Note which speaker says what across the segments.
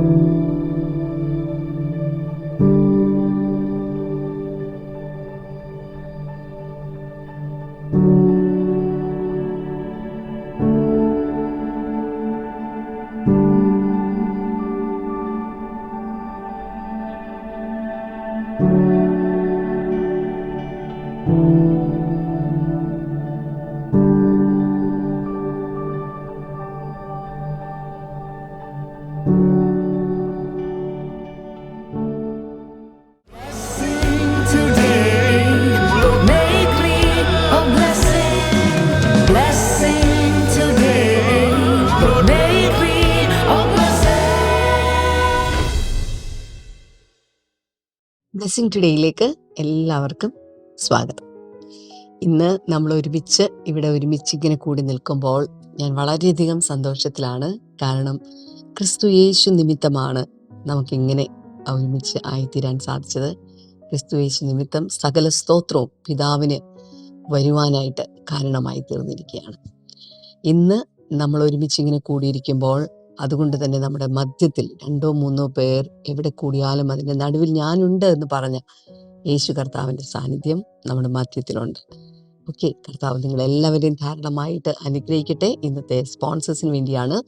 Speaker 1: thank you
Speaker 2: blessing ടുഡേയിലേക്ക് എല്ലാവർക്കും സ്വാഗതം. ഇന്ന് നമ്മൾ ഒരുമിച്ച് ഇവിടെ ഒരുമിച്ച് ഇങ്ങനെ കൂടി നിൽക്കുമ്പോൾ ഞാൻ വളരെയധികം സന്തോഷത്തിലാണ്. കാരണം ക്രിസ്തു യേശു നിമിത്തമാണ് നമുക്കിങ്ങനെ ഒരുമിച്ച് ആയിത്തീരാൻ സാധിച്ചത്. ക്രിസ്തു യേശു നിമിത്തം സകല സ്തോത്രവും പിതാവിന് വരുവാനായിട്ട് കാരണമായി തീർന്നിരിക്കുകയാണ്. ഇന്ന് നമ്മൾ ഒരുമിച്ച് ഇങ്ങനെ കൂടിയിരിക്കുമ്പോൾ അതുകൊണ്ട് തന്നെ നമ്മുടെ മധ്യത്തിൽ രണ്ടോ മൂന്നോ പേർ എവിടെ കൂടിയാലും അതിന്റെ നടുവിൽ ഞാനുണ്ട് എന്ന് പറഞ്ഞ യേശു കർത്താവിന്റെ സാന്നിധ്യം നമ്മുടെ മധ്യത്തിലുണ്ട്. ഓക്കെ കർത്താവ് നിങ്ങളെല്ലാവരെയും ധാരണമായിട്ട് അനുഗ്രഹിക്കട്ടെ. ഇന്നത്തെ സ്പോൺസേഴ്സിന് വേണ്ടിയാണ്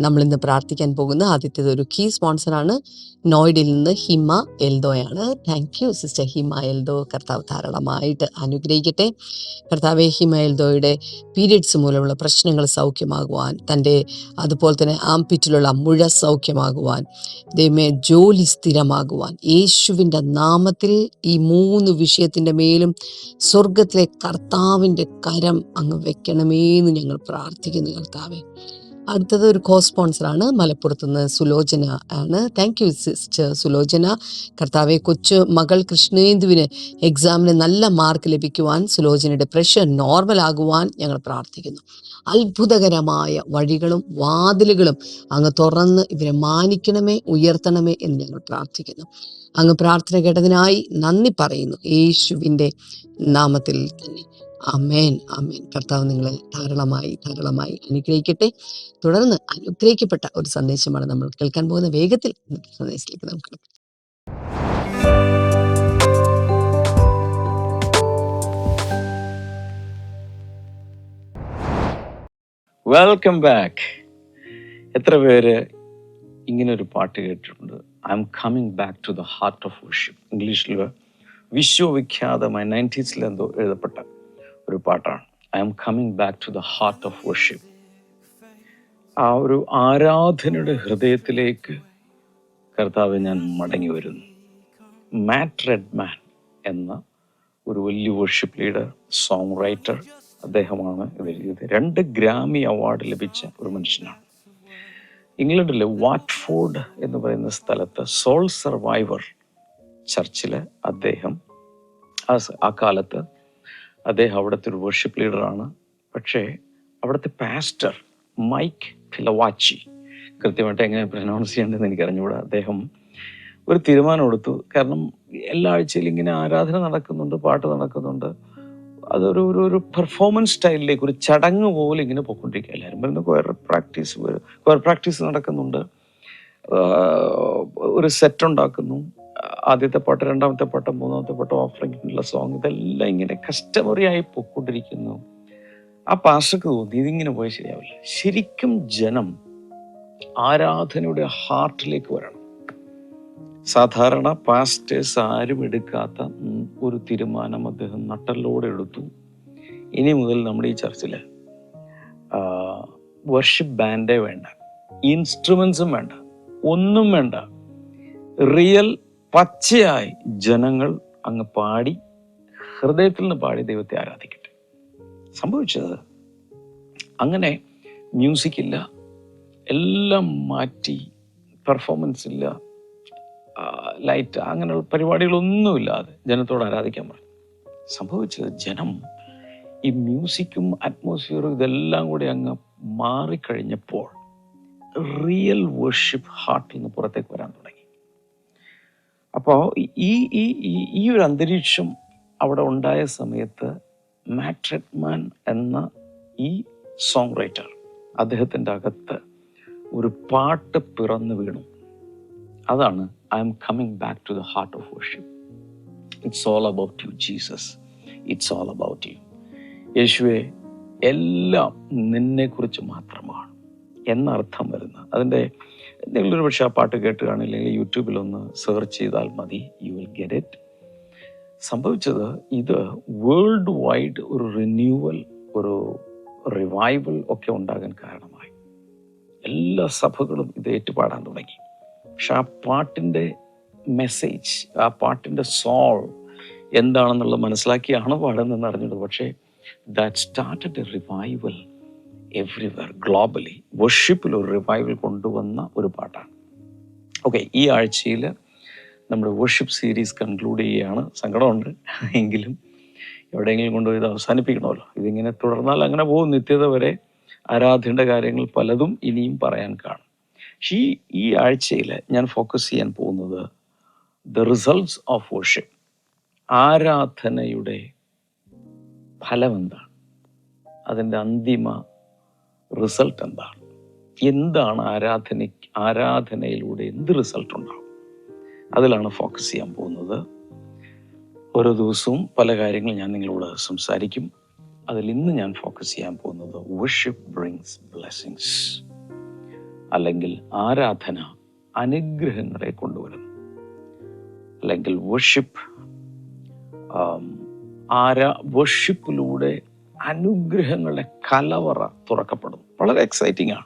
Speaker 2: നമ്മൾ ഇന്ന് പ്രാർത്ഥിക്കാൻ പോകുന്ന ആദ്യത്തേത് ഒരു കീ സ്പോൺസറാണ് നോയിഡിൽ നിന്ന് Hima എൽദോയാണ്. Thank you sister Hima Eldho. കർത്താവ് ധാരാളമായിട്ട് അനുഗ്രഹിക്കട്ടെ. കർത്താവെ ഹിമ എൽദോയുടെ പീരിയഡ്സ് മൂലമുള്ള പ്രശ്നങ്ങൾ സൗഖ്യമാകുവാൻ തന്റെ അതുപോലെ തന്നെ ആംപിറ്റിലുള്ള മുഴ സൗഖ്യമാകുവാൻ ദൈവമേ ജോലി സ്ഥിരമാകുവാൻ യേശുവിന്റെ നാമത്തിൽ ഈ മൂന്ന് വിഷയത്തിന്റെ മേലും സ്വർഗത്തിലെ കർത്താവിന്റെ കരം അങ്ങ് വെക്കണമേന്ന് ഞങ്ങൾ പ്രാർത്ഥിക്കുന്നു കർത്താവെ. അടുത്തത് ഒരു കോ സ്പോൺസറാണ് മലപ്പുറത്ത് നിന്ന് സുലോചന ആണ്. Thank you sister Sulochana. കർത്താവെ കൊച്ചു മകൾ കൃഷ്ണേന്ദുവിന് എക്സാമിന് നല്ല മാർക്ക് ലഭിക്കുവാൻ സുലോചനയുടെ പ്രഷർ നോർമൽ ആകുവാൻ ഞങ്ങൾ പ്രാർത്ഥിക്കുന്നു. അത്ഭുതകരമായ വഴികളും വാതിലുകളും അങ്ങ് തുറന്ന് ഇവരെ മാനിക്കണമേ ഉയർത്തണമേ എന്ന് ഞങ്ങൾ പ്രാർത്ഥിക്കുന്നു. അങ്ങ് പ്രാർത്ഥന കേട്ടതിനായി നന്ദി പറയുന്നു. യേശുവിന്റെ നാമത്തിൽ തന്നെ. അമേൻ അമേൻ കർത്താവ് നിങ്ങളെ ധാരാളമായി ധാരാളമായി അനുഗ്രഹിക്കട്ടെ. തുടർന്ന് അനുഗ്രഹിക്കപ്പെട്ട ഒരു സന്ദേശമാണ് നമ്മൾ കേൾക്കാൻ പോകുന്ന വേഗത്തിൽ സന്ദേശത്തിലേക്ക് നമുക്ക്
Speaker 3: വെൽക്കം ബാക്ക് എത്ര പേര് ഇങ്ങനെ ഒരു പാട്ട് കേട്ടിട്ടുണ്ട്? I am coming back to the heart of worship ഇംഗ്ലീഷിൽ വിശ്വവിഖ്യാതമായ നയന്റീസിൽ എന്തോ എഴുതപ്പെട്ട ഒരു പാട്ടാണ്. I am coming back to the heart of worship ആ ഒരു ആരാധനയുടെ ഹൃദയത്തിലേക്ക് കർത്താവ് ഞാൻ മടങ്ങി വരുന്നു. മാറ്റ് റെഡ്മാൻ എന്ന ഒരു വലിയ വർഷിപ്പ് ലീഡർ സോങ് റൈറ്റർ അദ്ദേഹമാണ് ഇത് രണ്ട് ഗ്രാമി അവാർഡ് ലഭിച്ച ഒരു മനുഷ്യനാണ്. ഇംഗ്ലണ്ടിലെ വാറ്റ്ഫോർഡ് എന്ന് പറയുന്ന സ്ഥലത്ത് സോൾ സർവൈവർ ചർച്ചിൽ അദ്ദേഹം ആ കാലത്ത് അദ്ദേഹം അവിടുത്തെ ഒരു വർഷിപ്പ് ലീഡറാണ് പക്ഷേ അവിടുത്തെ പാസ്റ്റർ മൈക്ക് ഫിലവാച്ചി കൃത്യമായിട്ട് എങ്ങനെ പ്രൊനൗൺസ് ചെയ്യേണ്ടതെന്ന് എനിക്ക് അറിഞ്ഞുകൂടാ അദ്ദേഹം ഒരു തീരുമാനം എടുത്തു. കാരണം എല്ലാ ആഴ്ചയിലും ഇങ്ങനെ ആരാധന നടക്കുന്നുണ്ട് പാട്ട് നടക്കുന്നുണ്ട്. അതൊരു ഒരു ഒരു പെർഫോമൻസ് സ്റ്റൈലിലേക്ക് ഒരു ചടങ്ങ് പോലെ ഇങ്ങനെ പോയിക്കൊണ്ടിരിക്കുക. എല്ലാവരും വരുന്ന കൊയർ പ്രാക്ടീസ് കൊയർ പ്രാക്ടീസ് നടക്കുന്നുണ്ട്. ഒരു സെറ്റ് ഉണ്ടാക്കുന്നു. ആദ്യത്തെ പാട്ട് രണ്ടാമത്തെ പാട്ട് മൂന്നാമത്തെ പാട്ട് ഓഫറിങ്ങിനുള്ള സോങ് ഇതെല്ലാം ഇങ്ങനെ കസ്റ്റമറി ആയി പോയിക്കൊണ്ടിരിക്കുന്നു. ആ പാസ്റ്റർക്ക് തോന്നി ഇതിങ്ങനെ പോയാൽ ശരിയാവില്ല. ശരിക്കും ജനം ആരാധനയുടെ ഹാർട്ടിലേക്ക് വരണം. സാധാരണ പാസ്റ്റേഴ്സ് ആരും എടുക്കാത്ത ഒരു തീരുമാനം അദ്ദേഹം നട്ടലോടെ എടുത്തു. ഇനി മുതൽ നമ്മുടെ ഈ ചർച്ചിൽ വർഷിപ്പ് ബാൻഡേ വേണ്ട. ഇൻസ്ട്രുമെൻസും വേണ്ട. ഒന്നും വേണ്ട. റിയൽ പച്ചയായി ജനങ്ങൾ അങ്ങ് പാടി ഹൃദയത്തിൽ നിന്ന് പാടി ദൈവത്തെ ആരാധിക്കട്ടെ. സംഭവിച്ചത് അങ്ങനെ മ്യൂസിക് ഇല്ല എല്ലാം മാറ്റി പെർഫോമൻസ് ഇല്ല ലൈറ്റ് അങ്ങനെയുള്ള പരിപാടികളൊന്നുമില്ലാതെ ജനത്തോട് ആരാധിക്കാൻ പറഞ്ഞു സംഭവിച്ചത് ജനം ഈ മ്യൂസിക്കും അറ്റ്മോസ്ഫിയറും ഇതെല്ലാം കൂടി അങ്ങ് മാറിക്കഴിഞ്ഞപ്പോൾ റിയൽ വർഷിപ്പ് ഹാർട്ടിൽ നിന്ന് പുറത്തേക്ക് വരാൻ അപ്പോൾ ഈ ഈ ഈ- ഒരു അന്തരീക്ഷം അവിടെ ഉണ്ടായ സമയത്ത് മാട്രിക്മാൻ എന്ന ഈ സോങ് റൈറ്റർ അദ്ദേഹത്തിന്റെ അകത്ത് ഒരു പാട്ട് പിറന്നു വീണു. അതാണ് I am coming back to the heart of worship. It's all about you Jesus. It's all about you. യേശുവെ എല്ലാം നിന്നെക്കുറിച്ച് മാത്രമാണ് എന്നർത്ഥം വരുന്ന അതിന്റെ നിങ്ങളൊരു പക്ഷേ ആ പാട്ട് കേട്ട് കാണില്ലെങ്കിൽ യൂട്യൂബിലൊന്ന് സെർച്ച് ചെയ്താൽ മതി. യു വിൽ ഗെറ്റ് ഇറ്റ് സംഭവിച്ചത് ഇത് വേൾഡ് വൈഡ് ഒരു റിന്യൂവൽ ഒരു റിവൈവൽ ഒക്കെ ഉണ്ടാകാൻ കാരണമായി. എല്ലാ സഭകളും ഇത് ഏറ്റുപാടാൻ തുടങ്ങി. പക്ഷെ ആ പാട്ടിന്റെ മെസ്സേജ് ആ പാട്ടിന്റെ സോൾ എന്താണെന്നുള്ളത് മനസ്സിലാക്കിയാണ് പാടുന്നതെന്ന് അറിഞ്ഞത് പക്ഷേ that started a revival everywhere globally വർഷിപ്പിൽ ഒരു റിവൈവൽ കൊണ്ടുവന്ന ഒരു പാട്ടാണ്. ഓക്കെ ഈ ആഴ്ചയിൽ നമ്മുടെ വർഷിപ്പ് സീരീസ് കൺക്ലൂഡ് ചെയ്യുകയാണ്. സങ്കടമുണ്ട്. എങ്കിലും എവിടെയെങ്കിലും കൊണ്ടുപോയി ഇത് അവസാനിപ്പിക്കണമല്ലോ. ഇതിങ്ങനെ തുടർന്നാൽ അങ്ങനെ പോകും. നിത്യത വരെ ആരാധ്യയുടെ കാര്യങ്ങൾ പലതും ഇനിയും പറയാൻ കാണും. പക്ഷേ ഈ ഈ ആഴ്ചയിൽ ഞാൻ ഫോക്കസ് ചെയ്യാൻ പോകുന്നത് ദ റിസൾട്ട്സ് ഓഫ് വർഷിപ്പ് ആരാധനയുടെ ഫലം എന്താണ് അതിന്റെ അന്തിമ റിസൾട്ട് എന്താണ്? എന്താണ് ആരാധന ആരാധനയിലൂടെ എന്ത് റിസൾട്ട് ഉണ്ടാവും? അതിലാണ് ഫോക്കസ് ചെയ്യാൻ പോകുന്നത്. ഓരോ ദിവസവും പല കാര്യങ്ങൾ ഞാൻ നിങ്ങളോട് സംസാരിക്കും. അതിൽ ഇന്ന് ഞാൻ ഫോക്കസ് ചെയ്യാൻ പോകുന്നത് വർഷിപ്പ് ബ്രിങ്സ് ബ്ലെസ്സിങ്സ് അല്ലെങ്കിൽ ആരാധന അനുഗ്രഹങ്ങളെ കൊണ്ടുവരുന്നു. അല്ലെങ്കിൽ വർഷിപ്പ് ആരാ വർഷിപ്പിലൂടെ അനുഗ്രഹങ്ങളുടെ കലവറ തുറക്കപ്പെടുന്നു. വളരെ എക്സൈറ്റിംഗ് ആണ്.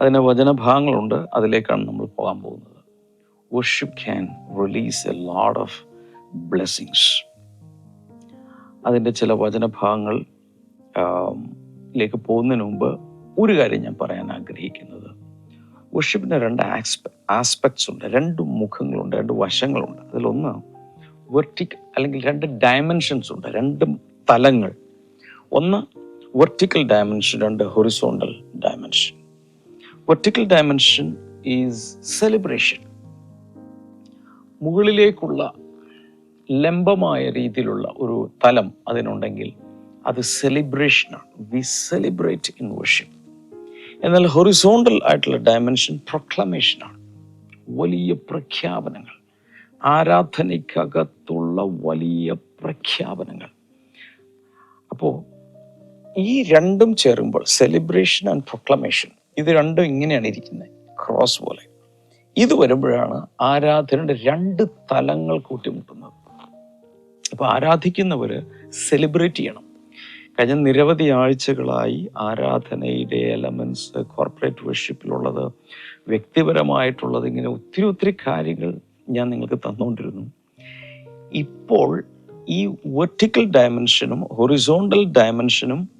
Speaker 3: അതിന് വചനഭാഗങ്ങളുണ്ട്. അതിലേക്കാണ് നമ്മൾ പോകാൻ പോകുന്നത്. Worship can release a load of blessings അതിന്റെ ചില വചനഭാഗങ്ങൾ ിലേക്ക് പോകുന്നതിന് മുമ്പ് ഒരു കാര്യം ഞാൻ പറയാൻ ആഗ്രഹിക്കുന്നത്. വർഷിപ്പിന്റെ രണ്ട് ആസ്പെ ആസ്പെക്ട്സ് ഉണ്ട്. രണ്ട് മുഖങ്ങളുണ്ട് രണ്ട് വശങ്ങളുണ്ട്. അതിലൊന്ന് വെർട്ടിക് അല്ലെങ്കിൽ രണ്ട് ഡയമെൻഷൻസ് ഉണ്ട്. രണ്ട് തലങ്ങൾ. ഒന്ന് വെർട്ടിക്കൽ ഡയമെൻഷൻ രണ്ട് horizontal dimension vertical dimension is celebration മുകളിലേക്കുള്ള ലംബമായ രീതിയിലുള്ള ഒരു തലം അതിനുണ്ടെങ്കിൽ അത് സെലിബ്രേഷനാണ് വി സെലിബ്രേറ്റ് ഇൻ വർഷിപ്പ് എന്നാൽ ഹൊറിസോണ്ടൽ ആയിട്ടുള്ള ഡയമെൻഷൻ പ്രൊക്ലമേഷനാണ് വലിയ പ്രഖ്യാപനങ്ങൾ. ആരാധനയ്ക്കകത്തുള്ള വലിയ പ്രഖ്യാപനങ്ങൾ. അപ്പോൾ ഈ രണ്ടും ചേരുമ്പോൾ സെലിബ്രേഷൻ ആൻഡ് പ്രൊക്ലമേഷൻ ഇത് രണ്ടും ഇങ്ങനെയാണ് ഇരിക്കുന്നത്. ക്രോസ് പോലെ. ഇത് വരുമ്പോഴാണ് ആരാധനയുടെ രണ്ട് തലങ്ങൾ കൂട്ടിമുട്ടുന്നത്. അപ്പോൾ ആരാധിക്കുന്നവർ സെലിബ്രേറ്റ് ചെയ്യണം. കഴിഞ്ഞ നിരവധി ആഴ്ചകളായി ആരാധനയുടെ എലമെന്റ്സ് കോർപ്പറേറ്റ് വർഷിപ്പിലുള്ളത് വ്യക്തിപരമായിട്ടുള്ളത് ഇങ്ങനെ ഒത്തിരി ഒത്തിരി കാര്യങ്ങൾ ഞാൻ നിങ്ങൾക്ക് തന്നുകൊണ്ടിരുന്നു. ഇപ്പോൾ ഈ വെർട്ടിക്കൽ ഡയമെൻഷനും ഹൊറിസോണ്ടൽ ഡയമെൻഷനും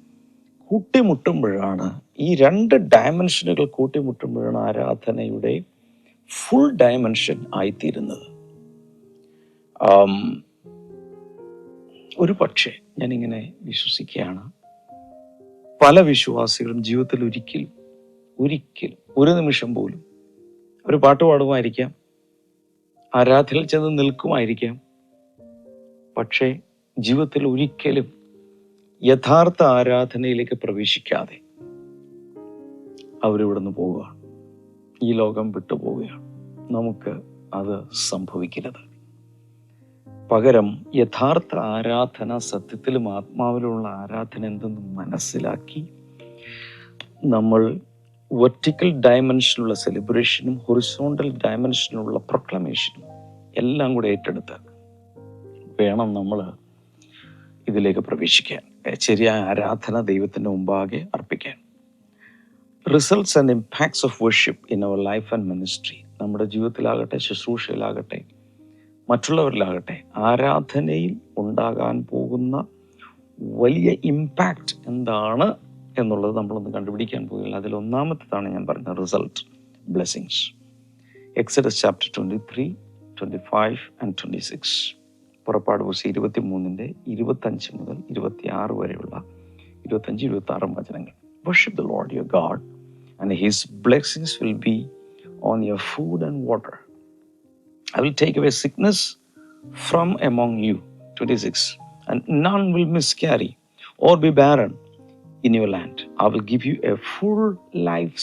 Speaker 3: കൂട്ടിമുട്ടുമ്പോഴാണ് ഈ രണ്ട് ഡയമെൻഷനുകൾ കൂട്ടിമുട്ടുമ്പോഴാണ് ആരാധനയുടെ ഫുൾ ഡയമെൻഷൻ ആയിത്തീരുന്നത്. ഒരു പക്ഷേ ഞാനിങ്ങനെ വിശ്വസിക്കുകയാണ്. പല വിശ്വാസികളും ജീവിതത്തിൽ ഒരിക്കലും ഒരിക്കലും ഒരു നിമിഷം പോലും ഒരു പാട്ട് പാടുമായിരിക്കാം ആരാധനയിൽ ചെന്ന് നിൽക്കുമായിരിക്കാം. പക്ഷേ ജീവിതത്തിൽ ഒരിക്കലും യഥാർത്ഥ ആരാധനയിലേക്ക് പ്രവേശിക്കാതെ അവരിവിടുന്ന് പോവുകയാണ്. ഈ ലോകം വിട്ടുപോവുകയാണ് നമുക്ക് അത് സംഭവിക്കരുത്. പകരം യഥാർത്ഥ ആരാധന സത്യത്തിലും ആത്മാവിലുള്ള ആരാധന എന്തെന്ന് മനസ്സിലാക്കി നമ്മൾ വെർട്ടിക്കൽ ഡയമെൻഷനുള്ള സെലിബ്രേഷനും ഹൊറിസോണ്ടൽ ഡയമെൻഷനുള്ള പ്രൊക്ലമേഷനും എല്ലാം കൂടെ ഏറ്റെടുത്ത് വേണം നമ്മൾ ഇതിലേക്ക് പ്രവേശിക്കാൻ. ശരിയായ ആരാധന ദൈവത്തിന്റെ മുമ്പാകെ അർപ്പിക്കാൻ results and impacts of worship in our life and ministry നമ്മുടെ ജീവിതത്തിലാകട്ടെ ശുശ്രൂഷയിലാകട്ടെ മറ്റുള്ളവരിലാകട്ടെ ആരാധനയിൽ ഉണ്ടാകാൻ പോകുന്ന വലിയ ഇമ്പാക്റ്റ് എന്താണ് എന്നുള്ളത് നമ്മളൊന്ന് കണ്ടുപിടിക്കാൻ പോകുകയില്ല അതിൽ ഒന്നാമത്തേതാണ് ഞാൻ പറഞ്ഞ result blessings Exodus chapter twenty three twenty five and twenty six പുറപ്പാട് ദിവസം ഇരുപത്തി മൂന്നിന്റെ ഇരുപത്തഞ്ച് മുതൽ ഇരുപത്തി ആറ് വരെയുള്ള ഇരുപത്തഞ്ച് ഇരുപത്തി ആറും വചനങ്ങൾ worship the Lord your God and his blessings will be on your food and water I will take away sickness from among you. 26. And none will miscarry or be barren in your land. I will give you a full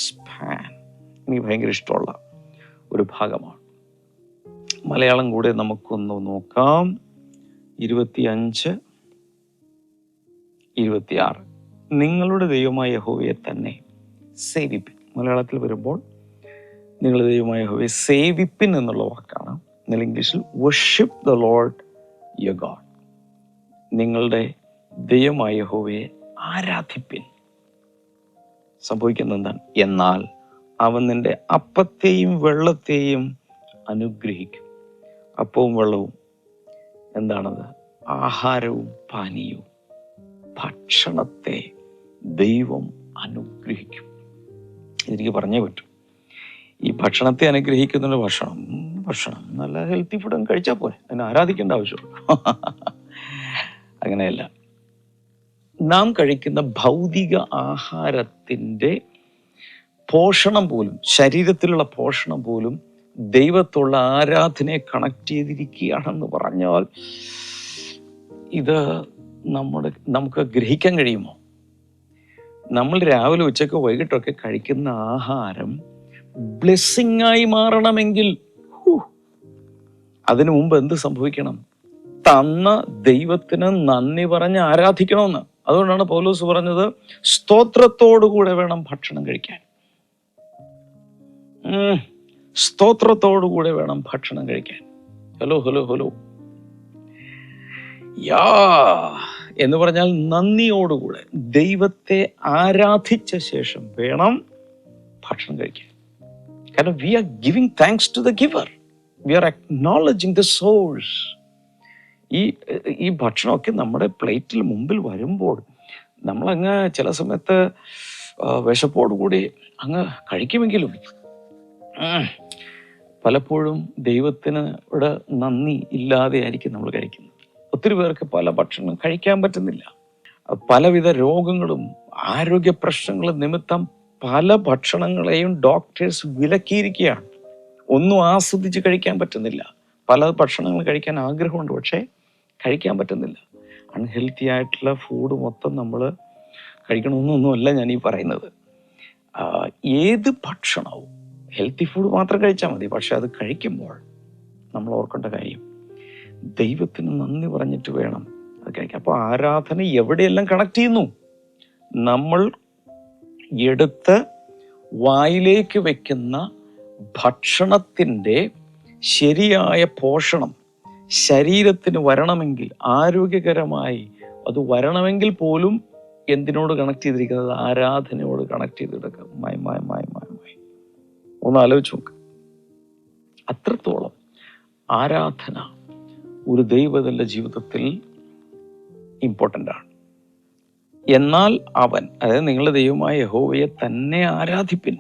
Speaker 3: span എനിക്ക് ഭയങ്കര ഇഷ്ടമുള്ള ഒരു ഭാഗമാണ് മലയാളം കൂടെ നമുക്കൊന്ന് നോക്കാം ഇരുപത്തി അഞ്ച് ഇരുപത്തിയാറ്. നിങ്ങളുടെ ദൈവമായ യഹോവയെ തന്നെ സേവിപ്പിൻ. മലയാളത്തിൽ വരുമ്പോൾ നിങ്ങളുടെ ദൈവമായ യഹോവയെ സേവിപ്പിൻ എന്നുള്ള വാക്കാണ്. എന്നാൽ ഇംഗ്ലീഷിൽ worship the Lord your God നിങ്ങളുടെ ദൈവമായ യഹോവയെ ആരാധിപ്പിൻ. സംഭവിക്കുന്നത് എന്താണ്? എന്നാൽ അവൻ നിന്റെ അപ്പത്തെയും വെള്ളത്തെയും അനുഗ്രഹിക്കും. അപ്പവും വെള്ളവും എന്താണത്? ആഹാരവും പാനീയവും ഭക്ഷണത്തെ ദൈവം അനുഗ്രഹിക്കും. എനിക്ക് പറഞ്ഞേ പറ്റും. ഈ ഭക്ഷണത്തെ അനുഗ്രഹിക്കുന്ന ഭക്ഷണം ഭക്ഷണം നല്ല ഹെൽത്തി ഫുഡ് കഴിച്ചാൽ പോലെ അതിനെ ആരാധിക്കേണ്ട ആവശ്യമുള്ളൂ അങ്ങനെയല്ല. നാം കഴിക്കുന്ന ഭൗതിക ആഹാരത്തിന്റെ പോഷണം പോലും ശരീരത്തിലുള്ള പോഷണം പോലും ദൈവത്തുള്ള ആരാധനയെ കണക്ട് ചെയ്തിരിക്കുകയാണെന്ന് പറഞ്ഞാൽ ഇത് നമ്മുടെ നമുക്ക് ഗ്രഹിക്കാൻ കഴിയുമോ? നമ്മൾ രാവിലെ ഉച്ചയ്ക്ക് വൈകിട്ടൊക്കെ കഴിക്കുന്ന ആഹാരം ബ്ലെസ്സിങ് ആയി മാറണമെങ്കിൽ അതിനു മുമ്പ് എന്ത് സംഭവിക്കണം? തന്ന ദൈവത്തിന് നന്ദി പറഞ്ഞ് ആരാധിക്കണമെന്ന്. അതുകൊണ്ടാണ് പൗലോസ് പറഞ്ഞത് സ്തോത്രത്തോടുകൂടെ വേണം ഭക്ഷണം കഴിക്കാൻ. സ്തോത്രത്തോടുകൂടെ വേണം ഭക്ഷണം കഴിക്കാൻ. Hello hello hello. യാ എന്ന് പറഞ്ഞാൽ നന്ദിയോടുകൂടെ ദൈവത്തെ ആരാധിച്ച ശേഷം വേണം ഭക്ഷണം കഴിക്കാൻ. കാരണം we are giving thanks to the giver we are acknowledging the source ഈ ഈ ഭക്ഷണമൊക്കെ നമ്മുടെ പ്ലേറ്റിൽ മുമ്പിൽ വരുമ്പോൾ നമ്മളങ്ങ് ചില സമയത്ത് വിശപ്പോടുകൂടി അങ്ങ് കഴിക്കുമെങ്കിലും പലപ്പോഴും ദൈവത്തിന് ഇവിടെ നന്ദി ഇല്ലാതെ ആയിരിക്കും നമ്മൾ കഴിക്കുന്നത്. ഒത്തിരി പേർക്ക് പല ഭക്ഷണം കഴിക്കാൻ പറ്റുന്നില്ല. പലവിധ രോഗങ്ങളും ആരോഗ്യ പ്രശ്നങ്ങളും നിമിത്തം പല ഭക്ഷണങ്ങളെയും ഡോക്ടേഴ്സ് വിലക്കിയിരിക്കുകയാണ്. ഒന്നും ആസ്വദിച്ച് കഴിക്കാൻ പറ്റുന്നില്ല. പല ഭക്ഷണങ്ങൾ കഴിക്കാൻ ആഗ്രഹമുണ്ട് പക്ഷേ കഴിക്കാൻ പറ്റുന്നില്ല. അൺഹെൽത്തി ആയിട്ടുള്ള ഫുഡ് മൊത്തം നമ്മൾ കഴിക്കണമെന്നൊന്നുമല്ല ഞാൻ ഈ പറയുന്നത് ഏത് ഭക്ഷണവും ഹെൽത്തി ഫുഡ് മാത്രം കഴിച്ചാൽ മതി. പക്ഷെ അത് കഴിക്കുമ്പോൾ നമ്മൾ ഓർക്കേണ്ട കാര്യം ദൈവത്തിന് നന്ദി പറഞ്ഞിട്ട് വേണം അത് കഴിക്കാൻ. അപ്പോൾ ആരാധന എവിടെയെല്ലാം കണക്ട് ചെയ്യുന്നു? നമ്മൾ എടുത്ത് വായിലേക്ക് വെക്കുന്ന ഭക്ഷണത്തിന്റെ ശരിയായ പോഷണം ശരീരത്തിന് വരണമെങ്കിൽ ആരോഗ്യകരമായി അത് വരണമെങ്കിൽ പോലും എന്തിനോട് കണക്ട് ചെയ്തിരിക്കുന്നത്? ആരാധനയോട് കണക്ട് ചെയ്തെടുക്കുക മായ മായ മായ മായ ഒന്ന് ആലോചിച്ച് നോക്ക്. അത്രത്തോളം ആരാധന ഒരു ദൈവത്തിന്റെ ജീവിതത്തിൽ ഇമ്പോർട്ടന്റ് ആണ്. എന്നാൽ അവൻ അതായത് നിങ്ങളുടെ ദൈവമായ യഹോവയെ തന്നെ ആരാധിപ്പിൻ.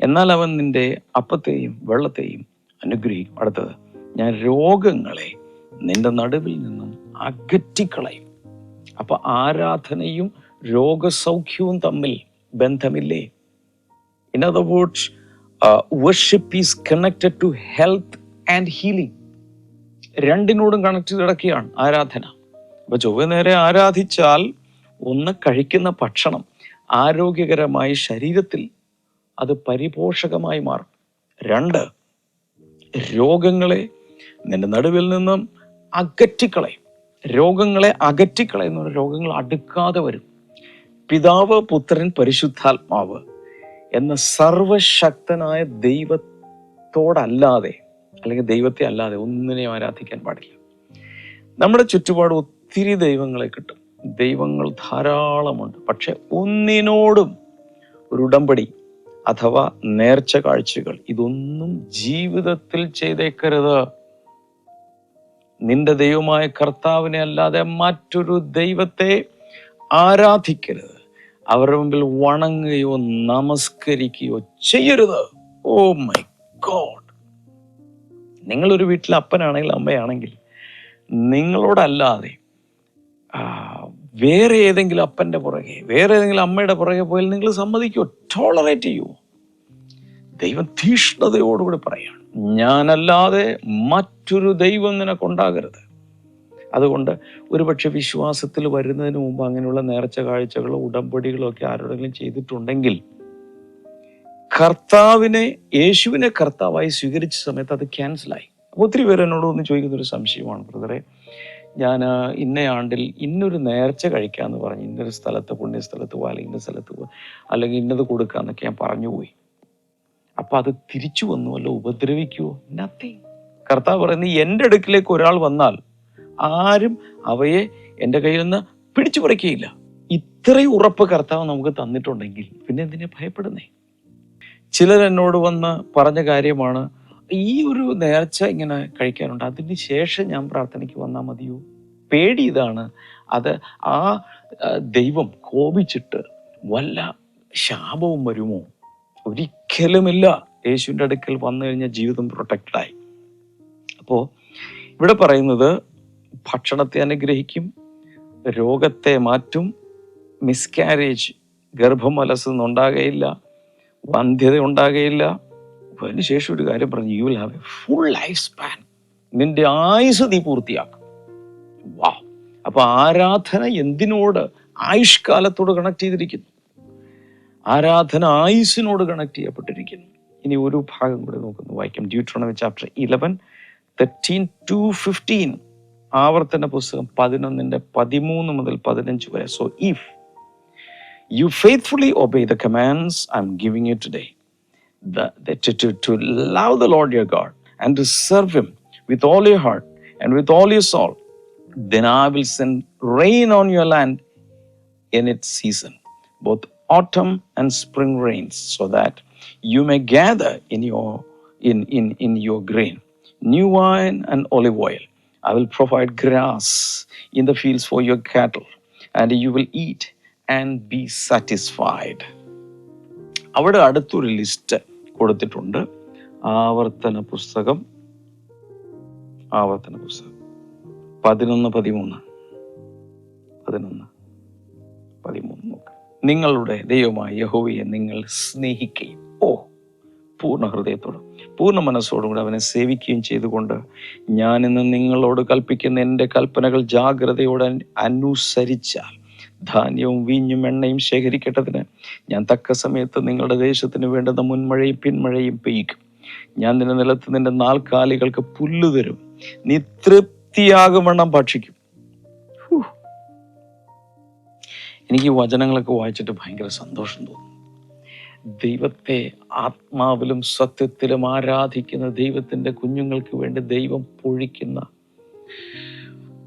Speaker 3: എന്നാൽ അവൻ നിന്റെ അപ്പത്തെയും വെള്ളത്തെയും അനുഗ്രഹിക്കും. അടുത്തത് ഞാൻ രോഗങ്ങളെ നിന്റെ നടുവിൽ നിന്നും അകറ്റിക്കളയും. അപ്പൊ ആരാധനയും രോഗസൗഖ്യവും തമ്മിൽ ബന്ധമില്ലേ? In other words worship is connected to health and healing രണ്ടിനോടും connect കിടക്കുകയാണ് ആരാധന. അപ്പൊ ചൊവ്വ നേരെ ആരാധിച്ചാൽ ഒന്ന് കഴിക്കുന്ന ഭക്ഷണം ആരോഗ്യകരമായി ശരീരത്തിൽ അത് പരിപോഷകമായി മാറും. രണ്ട് രോഗങ്ങളെ നിന്റെ നടുവിൽ നിന്നും അകറ്റിക്കളയും. രോഗങ്ങളെ അകറ്റിക്കളയുന്ന രോഗങ്ങൾ അടുക്കാതെ വരും. പിതാവ് പുത്രൻ പരിശുദ്ധാത്മാവ്. എന്ന സർവശക്തനായ ദൈവത്തോടല്ലാതെ അല്ലെങ്കിൽ ദൈവത്തെ അല്ലാതെ ഒന്നിനെയും ആരാധിക്കാൻ പാടില്ല. നമ്മുടെ ചുറ്റുപാട് ഒത്തിരി ദൈവങ്ങളെ കിട്ടും. ദൈവങ്ങൾ ധാരാളമുണ്ട്. പക്ഷെ ഒന്നിനോടും ഒരു ഉടമ്പടി അഥവാ നേർച്ച കാഴ്ചകൾ ഇതൊന്നും ജീവിതത്തിൽ ചെയ്തേക്കരുത്. നിന്റെ ദൈവമായ കർത്താവിനെ അല്ലാതെ മറ്റൊരു ദൈവത്തെ ആരാധിക്കരുത്. അവരുടെ മുമ്പിൽ വണങ്ങുകയോ നമസ്കരിക്കുകയോ ചെയ്യരുത്. Oh my God. നിങ്ങളൊരു വീട്ടിലെ അപ്പനാണെങ്കിൽ അമ്മയാണെങ്കിൽ നിങ്ങളോടല്ലാതെ വേറെ ഏതെങ്കിലും അപ്പന്റെ പുറകെ വേറെ ഏതെങ്കിലും അമ്മയുടെ പുറകെ പോയാൽ നിങ്ങൾ സമ്മതിക്കുമോ ടോളറേറ്റ് ചെയ്യുമോ ദൈവം തീഷ്ണതയോടുകൂടി പറയാണ്. ഞാനല്ലാതെ മറ്റൊരു ദൈവം നിനക്കുണ്ടാകരുത്. അതുകൊണ്ട് ഒരുപക്ഷെ വിശ്വാസത്തിൽ വരുന്നതിന് മുമ്പ് അങ്ങനെയുള്ള നേർച്ച കാഴ്ചകളോ ഉടമ്പടികളോ ഒക്കെ ആരോടെങ്കിലും ചെയ്തിട്ടുണ്ടെങ്കിൽ കർത്താവിനെ യേശുവിനെ കർത്താവായി സ്വീകരിച്ച സമയത്ത് അത് ക്യാൻസലായി ഒത്തിരി പേര് എന്നോട് ഒന്ന് ചോദിക്കുന്ന ഒരു സംശയമാണ് ബ്രദറെ. ഞാൻ ഇന്ന ആണ്ടിൽ ഇന്നൊരു നേർച്ച കഴിക്കാമെന്ന് പറഞ്ഞു. ഇന്നൊരു സ്ഥലത്ത് പുണ്യസ്ഥലത്ത് പോവാ അല്ലെങ്കിൽ ഇന്ന സ്ഥലത്ത് പോവാ അല്ലെങ്കിൽ ഇന്നത് കൊടുക്കാന്നൊക്കെ ഞാൻ പറഞ്ഞു പോയി അപ്പം അത് തിരിച്ചു വന്നു വല്ല ഉപദ്രവിക്കുവോ? നത്തിങ് കർത്താവ് പറയുന്നത് എന്റെ അടുക്കിലേക്ക് ഒരാൾ വന്നാൽ ആരും അവയെ എന്റെ കയ്യിൽ നിന്ന് പിടിച്ചു പറിക്കുകയില്ല ഇത്രയും ഉറപ്പ് കർത്താവ് നമുക്ക് തന്നിട്ടുണ്ടെങ്കിൽ പിന്നെ എന്തിനെ ഭയപ്പെടുന്നേ? ചിലർ എന്നോട് വന്ന് പറഞ്ഞ കാര്യമാണ് ഈ ഒരു നേർച്ച ഇങ്ങനെ കഴിക്കാറുണ്ട് അതിന് ശേഷം ഞാൻ പ്രാർത്ഥനയ്ക്ക് വന്നാൽ മതിയോ? പേടി ഇതാണ്. അത് ആ, ദൈവം കോപിച്ചിട്ട് വല്ല ശാപവും വരുമോ? ഒരിക്കലുമില്ല. യേശുവിന്റെ അടുക്കൽ വന്നു കഴിഞ്ഞാൽ ജീവിതം പ്രൊട്ടക്റ്റഡായി അപ്പോൾ ഇവിടെ പറയുന്നത് ഭക്ഷണത്തെ അനുഗ്രഹിക്കും രോഗത്തെ മാറ്റും മിസ്കാരേജ് ഗർഭം അലസുന്നുണ്ടാകുകയില്ല വന്ധ്യത ഉണ്ടാകുകയില്ല അതിനുശേഷം ഒരു കാര്യം പറഞ്ഞു you will have a full life span നിന്റെ ആയുസ് നീ പൂർത്തിയാക്കും. വാ. അപ്പൊ ആരാധന എന്തിനോട് ആയുഷ്കാലത്തോട് കണക്ട് ചെയ്തിരിക്കുന്നു? ആരാധന ആയുസിനോട് കണക്ട് ചെയ്യപ്പെട്ടിരിക്കുന്നു. ഇനി ഒരു ഭാഗം കൂടി നോക്കുന്നു. വായിക്കാം. Deuteronomy chapter eleven thirteen to fifteen ആവർത്തന പുസ്തകം പതിനൊന്നിന്റെ പതിമൂന്ന് മുതൽ പതിനഞ്ച് വരെ so if you faithfully obey the commands I am giving you today the, the, to, to, to love the Lord your God and to serve Him with all your heart and with all your soul, then I will send rain on your land in its season, both autumn and spring rains, so that you may gather in your in, in, in your grain, new wine and olive oil. I will provide grass in the fields for your cattle, and you will eat and be satisfied അവിടെ അടുത്തൊരു list കൊടുത്തിട്ടുണ്ട്. ആവർത്തന പുസ്തകം. ആവർത്തന പുസ്തകം. പതിനൊന്ന് പതിമൂന്ന്. പതിനൊന്ന് പതിമൂന്ന്. നിങ്ങളുടെ ദൈവമായ യഹോവയെ നിങ്ങൾ സ്നേഹിക്കുകയും ഓ പൂർണ ഹൃദയത്തോടും പൂർണ മനസ്സോടും കൂടെ അവനെ സേവിക്കുകയും ചെയ്തുകൊണ്ട് ഞാൻ ഇന്ന് നിങ്ങളോട് കൽപ്പിക്കുന്ന എന്റെ കൽപ്പനകൾ ജാഗ്രതയോടെ അനുസരിച്ചാൽ ധാന്യവും വീഞ്ഞും എണ്ണയും ശേഖരിക്കേണ്ടതിന് ഞാൻ തക്ക സമയത്ത് നിങ്ങളുടെ ദേശത്തിന് വേണ്ടുന്ന മുൻമഴയും പിന്മഴയും പെയ്യിക്കും. ഞാൻ നിന്റെ നിലത്ത് നിന്റെ നാൽക്കാലികൾക്ക് പുല്ല് തരും. നീ തൃപ്തിയാകും വണ്ണം ഭക്ഷിക്കും. എനിക്ക് ഈ വചനങ്ങളൊക്കെ വായിച്ചിട്ട് ഭയങ്കര സന്തോഷം തോന്നുന്നു ദൈവത്തെ ആത്മാവിലും സത്യത്തിലും ആരാധിക്കുന്ന ദൈവത്തിന്റെ കുഞ്ഞുങ്ങൾക്ക് വേണ്ടി ദൈവം പൊഴിക്കുന്ന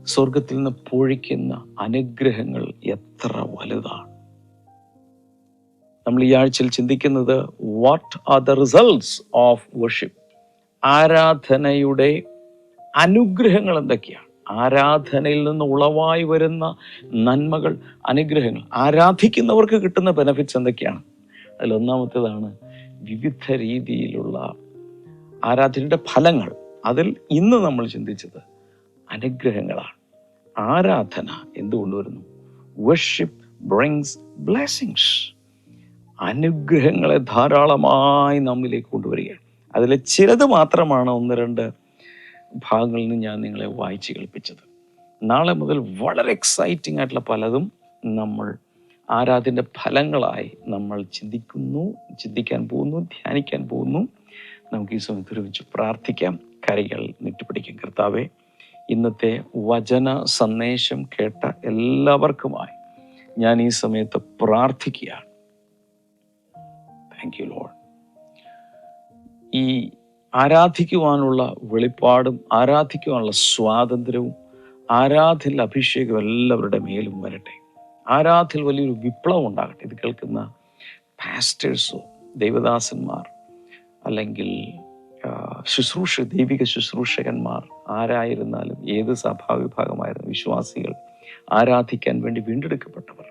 Speaker 3: സ്വർഗത്തിൽ നിന്ന് പൊഴിക്കുന്ന അനുഗ്രഹങ്ങൾ എത്ര വലുതാണ്. നമ്മൾ ഈ ആഴ്ചയിൽ ചിന്തിക്കുന്നത് what are the results of worship ആരാധനയുടെ അനുഗ്രഹങ്ങൾ എന്തൊക്കെയാണ്? ആരാധനയിൽ നിന്ന് ഉളവായി വരുന്ന നന്മകൾ അനുഗ്രഹങ്ങൾ ആരാധിക്കുന്നവർക്ക് കിട്ടുന്ന ബെനഫിറ്റ്സ് എന്തൊക്കെയാണ്? അതിൽ ഒന്നാമത്തേതാണ് വിവിധ രീതിയിലുള്ള ആരാധനയുടെ ഫലങ്ങൾ. അതിൽ ഇന്ന് നമ്മൾ ചിന്തിച്ചത് അനുഗ്രഹങ്ങളാണ്. ആരാധന എന്തുകൊണ്ടുവരുന്നു? വർഷിപ്പ് ബ്രിങ്സ് ബ്ലെസ്സിങ്സ് അനുഗ്രഹങ്ങളെ ധാരാളമായി നമ്മിലേക്ക് കൊണ്ടുവരികയാണ്. അതിലെ ചിലത് മാത്രമാണ് ഒന്ന് രണ്ട് ഭാഗങ്ങളിൽ നിന്ന് ഞാൻ നിങ്ങളെ വായിച്ച് കേൾപ്പിച്ചത്. നാളെ മുതൽ വളരെ എക്സൈറ്റിംഗ് ആയിട്ടുള്ള പലതും നമ്മൾ ആരാധന്റെ ഫലങ്ങളായി നമ്മൾ ചിന്തിക്കുന്നു ചിന്തിക്കാൻ പോകുന്നു ധ്യാനിക്കാൻ പോകുന്നു. നമുക്ക് ഈ സമയത്ത് ഒരുമിച്ച് പ്രാർത്ഥിക്കാം. കരകൾ നെറ്റുപിടിക്കും കർത്താവെ. ഇന്നത്തെ വചന സന്ദേശം കേട്ട എല്ലാവർക്കുമായി ഞാൻ ഈ സമയത്ത് പ്രാർത്ഥിക്കുകയാണ്. താങ്ക് യു ലോൾ ഈ ആരാധിക്കുവാനുള്ള വെളിപ്പാടും ആരാധിക്കുവാനുള്ള സ്വാതന്ത്ര്യവും ആരാധന അഭിഷേകം എല്ലാവരുടെ മേലും വരട്ടെ. ആരാധിൽ വലിയൊരു വിപ്ലവം ഉണ്ടാകട്ടെ. ഇത് കേൾക്കുന്ന പാസ്റ്റേഴ്സോ ദൈവദാസന്മാർ അല്ലെങ്കിൽ ശുശ്രൂഷ ദൈവിക ശുശ്രൂഷകന്മാർ ആരായിരുന്നാലും ഏത് സഭാവിഭാഗമായിരുന്നു വിശ്വാസികൾ ആരാധിക്കാൻ വേണ്ടി വീണ്ടെടുക്കപ്പെട്ടവർ.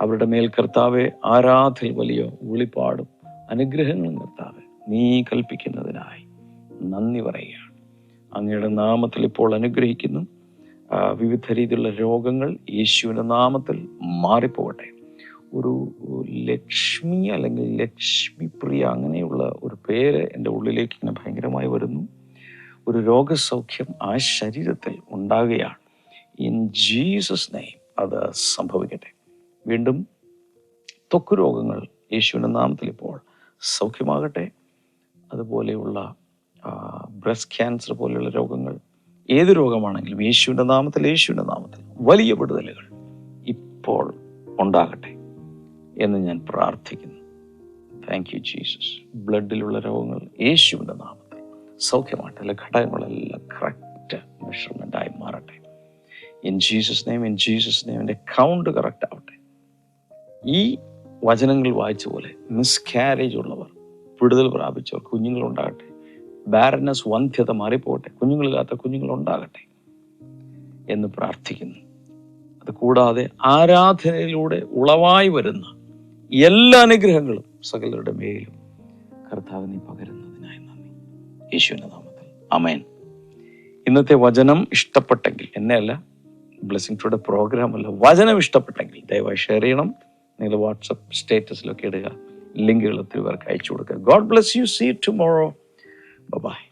Speaker 3: അവരുടെ മേൽ കർത്താവെ ആരാധിൽ വലിയ വെളിപ്പാടും അനുഗ്രഹങ്ങളും കർത്താവ് നീ കൽപ്പിക്കുന്നതിനായി നന്ദി പറയുകയാണ്. അങ്ങയുടെ നാമത്തിൽ ഇപ്പോൾ അനുഗ്രഹിക്കുന്നു. വിവിധ രീതിയിലുള്ള രോഗങ്ങൾ യേശുവിന്റെ നാമത്തിൽ മാറിപ്പോകട്ടെ. ഒരു ലക്ഷ്മി അല്ലെങ്കിൽ ലക്ഷ്മി പ്രിയ അങ്ങനെയുള്ള ഒരു പേര് എന്റെ ഉള്ളിലേക്ക് ഇങ്ങനെ ഭയങ്കരമായി വരുന്നു. ഒരു രോഗസൗഖ്യം ആ ശരീരത്തിൽ ഉണ്ടാകുകയാണ്. ഇൻ ജീസസ് നെയ്മ് അത് സംഭവിക്കട്ടെ. വീണ്ടും ത്വക്ക് രോഗങ്ങൾ യേശുവിന്റെ നാമത്തിൽ ഇപ്പോൾ സൗഖ്യമാകട്ടെ. അതുപോലെയുള്ള ബ്രസ്റ്റ് ക്യാൻസർ പോലെയുള്ള രോഗങ്ങൾ ഏത് രോഗമാണെങ്കിലും യേശുവിന്റെ നാമത്തിൽ യേശുവിന്റെ നാമത്തിൽ വലിയ വിടുതലുകൾ ഇപ്പോൾ ഉണ്ടാകട്ടെ എന്ന് ഞാൻ പ്രാർത്ഥിക്കുന്നു. താങ്ക് യു ജീസസ് ബ്ലഡിലുള്ള രോഗങ്ങൾ യേശുവിന്റെ നാമത്തിൽ സൗഖ്യമാകട്ടെ. അല്ലെ ഘടകങ്ങളെല്ലാം കറക്റ്റ് മെഷർമെന്റായി മാറട്ടെ. In Jesus name in Jesus നെയ്മിന്റെ count correct ആവട്ടെ. ഈ വചനങ്ങൾ വായിച്ച പോലെ മിസ്കാരേജ് ഉള്ളവർ വിടുതൽ പ്രാപിച്ചവർ കുഞ്ഞുങ്ങളുണ്ടാകട്ടെ. ബാരനസ് വന്ധ്യത മാറിപ്പോകട്ടെ. കുഞ്ഞുങ്ങളില്ലാത്ത കുഞ്ഞുങ്ങളുണ്ടാകട്ടെ എന്ന് പ്രാർത്ഥിക്കുന്നു. അത് കൂടാതെ ആരാധനയിലൂടെ ഉളവായി വരുന്ന എല്ലാ അനുഗ്രഹങ്ങളും സകലരുടെ മേലും കർത്താവ് നീ പകരുന്നതിനായി നന്ദി. യേശുവിന്റെ നാമത്തിൽ. അമേൻ ഇന്നത്തെ വചനം ഇഷ്ടപ്പെട്ടെങ്കിൽ എന്നെയല്ല ബ്ലെസ്സിങ് ടുഡേ പ്രോഗ്രാം അല്ല വചനം ഇഷ്ടപ്പെട്ടെങ്കിൽ ദയവായി ഷെയർ ചെയ്യണം. നിങ്ങൾ വാട്സപ്പ് സ്റ്റേറ്റസിലൊക്കെ ഇടുക. ലിങ്കുകൾ ഒത്തിരി പേർക്ക് അയച്ചു കൊടുക്കുക. God bless you see tomorrow bye